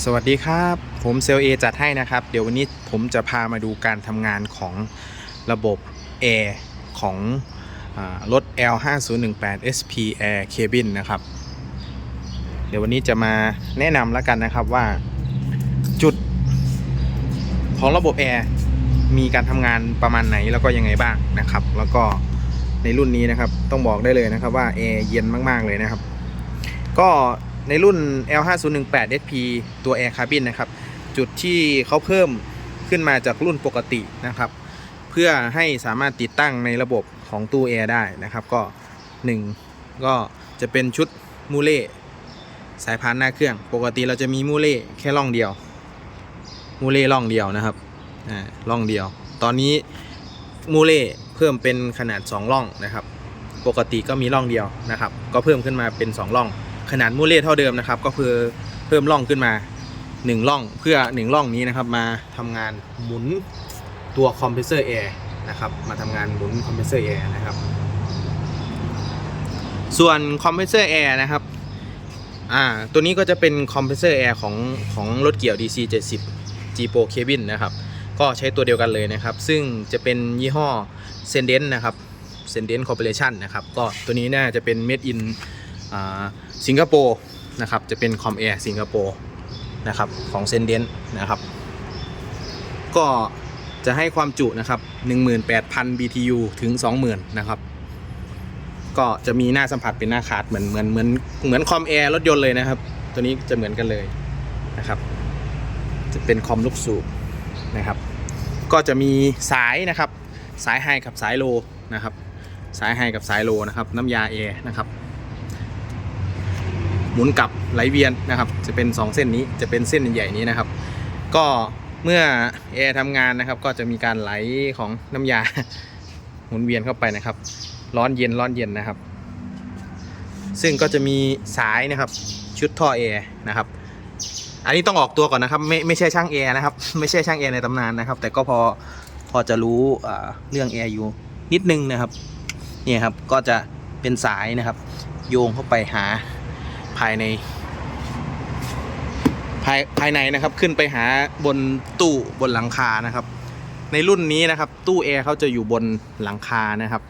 สวัสดีครับ ผมเซลเอจัดให้นะครับ เดี๋ยววันนี้ผมจะพามาดูการทำงานของระบบแอร์ของอรถ L5018 SP Air Cabin นะครับ เดี๋ยววันนี้จะมาแนะนำแล้วกันนะครับว่าจุดของระบบแอร์มีการทำงานประมาณไหนแล้วก็ยังไงบ้างนะครับ แล้วก็ในรุ่นนี้นะครับต้องบอกได้เลยนะครับว่าแอร์เย็นมาก ๆ เลยนะครับ ก็ ในรุ่น L5018 SP ตัว Air Cabin นะครับ จุดที่เขาเพิ่มขึ้นมาจากรุ่นปกตินะครับ เพื่อให้สามารถติดตั้งในระบบของตู้แอร์ได้นะครับ ก็ 1 ก็จะเป็นชุดมูเล่สายพานหน้าเครื่อง ปกติเราจะมีมูเล่แค่ร่องเดียว มูเล่ร่องเดียวนะครับอ่าร่องเดียว ตอนนี้มูเล่เพิ่มเป็นขนาด2ร่องนะครับ ปกติก็มีร่องเดียวนะครับ ก็เพิ่มขึ้นมาเป็น2ร่อง ขนาดมูเล่เท่าเดิมนะครับ ก็คือเพิ่มร่องขึ้นมา1ร่องเพื่อ1ร่องนี้นะครับ มาทำงานหมุนตัวคอมเพรสเซอร์แอร์นะครับ มาทำงานหมุนคอมเพรสเซอร์แอร์นะครับ ส่วนคอมเพรสเซอร์แอร์นะครับอ่าตัวนี้ก็จะเป็นคอมเพรสเซอร์แอร์ของของรถเกี่ยว DC 70 G Pro Cabin นะครับ ก็ใช้ตัวเดียวกันเลยนะครับ ซึ่งจะเป็นยี่ห้อ s e n d e n นะครับ s e n d e n Corporation นะครับ ก็ตัวนี้น่าจะเป็น made in อ่า สิงคโปร์นะครับจะเป็นคอมแอร์สิงคโปร์นะครับของ s e n d e n นะครับ ก็จะให้ความจุนะครับ 18,000 BTU ถึง 20,000 นะครับ ก็จะมีหน้าสัมผัสเป็นหน้าคาร์ดเหมือนเหมือนเหมือนเหมือนคอมแอร์รถยนต์เลยนะครับ ตัวนี้จะเหมือนกันเลยนะครับ จะเป็นคอมลูกสูบนะครับ ก็จะมีสายนะครับ สายไฮกับสายโลนะครับ สายไฮกับสายโลนะครับ น้ำยาแอร์นะครับ หมุนกลับไหลเวียนนะครับ จะเป็น 2 เส้นนี้จะเป็นเส้นใหญ่ๆนี้นะครับ ก็เมื่อแอร์ทำงานนะครับ ก็จะมีการไหลของน้ำยาหมุนเวียนเข้าไปนะครับ ร้อนเย็นร้อนเย็นนะครับ ซึ่งก็จะมีสายนะครับ ชุดท่อแอร์นะครับ อันนี้ต้องออกตัวก่อนนะครับ ไม่ไม่ใช่ช่างแอร์นะครับ ไม่ใช่ช่างแอร์ในตำนานนะครับ แต่ก็พอพอจะรู้เรื่องแอร์อยู่นิดนึงนะครับ เนี่ยครับก็จะเป็นสายนะครับ โยงเข้าไปหา ภายใน ภายภายในนะครับ ขึ้นไปหาบนตู้บนหลังคานะครับ ในรุ่นนี้นะครับ ตู้แอร์เขาจะอยู่บนหลังคานะครับ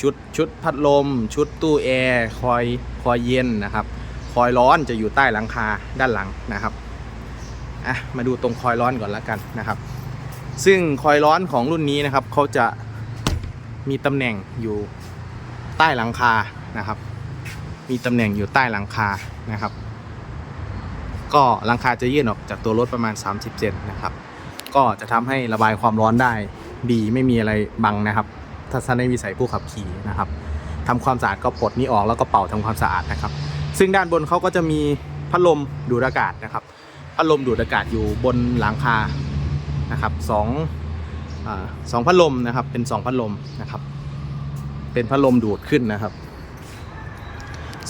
ชุดชุดพัดลม ชุดตู้แอร์คอยคอยเย็นนะครับ คอยร้อนจะอยู่ใต้หลังคาด้านหลังนะครับอะมาดูตรงคอยร้อนก่อนละกันนะครับ ซึ่งคอยร้อนของรุ่นนี้นะครับเขาจะมีตำแหน่งอยู่ใต้หลังคานะครับ มีตำแหน่งอยู่ใต้หลังคานะครับ ก็หลังคาจะยื่นออกจากตัวรถประมาณ 30เซนนะครับ ก็จะทำให้ระบายความร้อนได้ดีไม่มีอะไรบังนะครับทัศนวิสัยผู้ขับขี่นะครับทำความสะอาดก็ปลดนี้ออกแล้วก็เป่าทำความสะอาดนะครับ ซึ่งด้านบนเขาก็จะมีพัดลมดูดอากาศนะครับพัดลมดูดอากาศอยู่บนหลังคานะครับสองอาสองพัดลมนะครับเป็นสองพัดลมนะครับ เป็นพัดลมดูดขึ้นนะครับ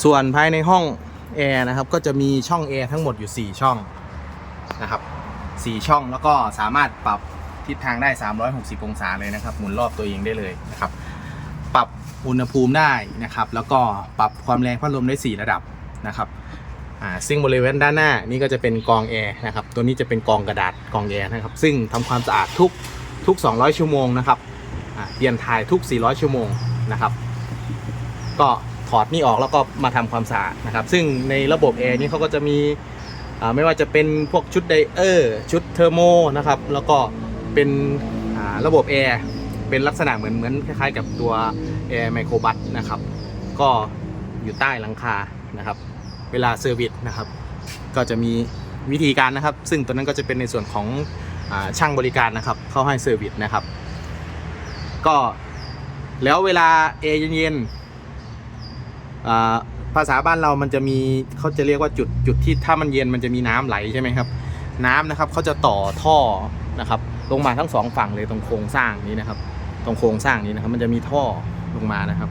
ส่วนภายในห้องแอร์นะครับก็จะมีช่องแอร์ทั้งหมดอยู่ 4 ช่องนะครับ4ช่องแล้วก็สามารถปรับทิศทางได้ 360 องศาเลยนะครับ หมุนรอบตัวเองได้เลยนะครับ ปรับอุณหภูมิได้นะครับ แล้วก็ปรับความแรงพัดลมได้ 4 ระดับนะครับซึ่งบริเวณด้านหน้านี่ก็จะเป็นกองแอร์นะครับ ตัวนี้จะเป็นกองกระดาษกองแอร์นะครับ ซึ่งทำความสะอาดทุกทุก 200 ชั่วโมงนะครับเปลี่ยนถ่ายทุก 400 ชั่วโมงนะครับ ก็ ถอดนี่ออกแล้วก็มาทำความสะอาดนะครับ ซึ่งในระบบแอร์นี่เขาก็จะมีไม่ว่าจะเป็นพวกชุดไดเออร์ชุดเทอร์โมนะครับ แล้วก็เป็นระบบแอร์เป็นลักษณะเหมือนเหมือนคล้ายๆ กับตัวแอร์ไมโครบัสนะครับ ก็อยู่ใต้หลังคานะครับ เวลาเซอร์วิสนะครับ ก็จะมีวิธีการนะครับ ซึ่งตัวนั้นก็จะเป็นในส่วนของอช่างบริการนะครับ เข้าให้เซอร์วิสนะครับ ก็แล้วเวลาแอร์เย็นๆ ภาษาบ้านเรามันจะมีเขาจะเรียกว่าจุดจุดที่ถ้ามันเย็นมันจะมีน้ำไหลใช่ไหมครับ น้ำนะครับเขาจะต่อท่อนะครับ ลงมาทั้งสองฝั่งเลยตรงโครงสร้างนี้นะครับ ตรงโครงสร้างนี้นะครับ มันจะมีท่อลงมานะครับ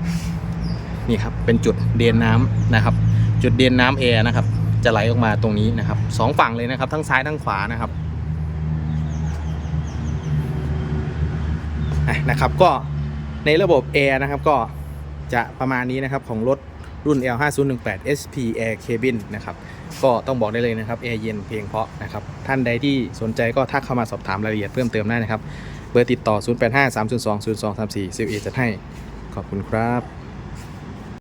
นี่ครับเป็นจุดเดนน้ำนะครับ จุดเดนน้ำแอร์นะครับ จะไหลออกมาตรงนี้นะครับสองฝั่งเลยนะครับ ทั้งซ้ายทั้งขวานะครับนะครับก็ในระบบแอร์นะครับก็จะประมาณนี้นะครับของรถ รุ่น L5018 SP Air Cabin นะครับก็ต้องบอกได้เลยนะครับแอร์เย็นเพียงเพาะนะครับท่านใดที่สนใจก็ทักเข้ามาสอบถามรายละเอียดเพิ่มเติมได้นะครับ เบอร์ติดต่อ 085 302 0234สิวเอจะให้ขอบคุณครับ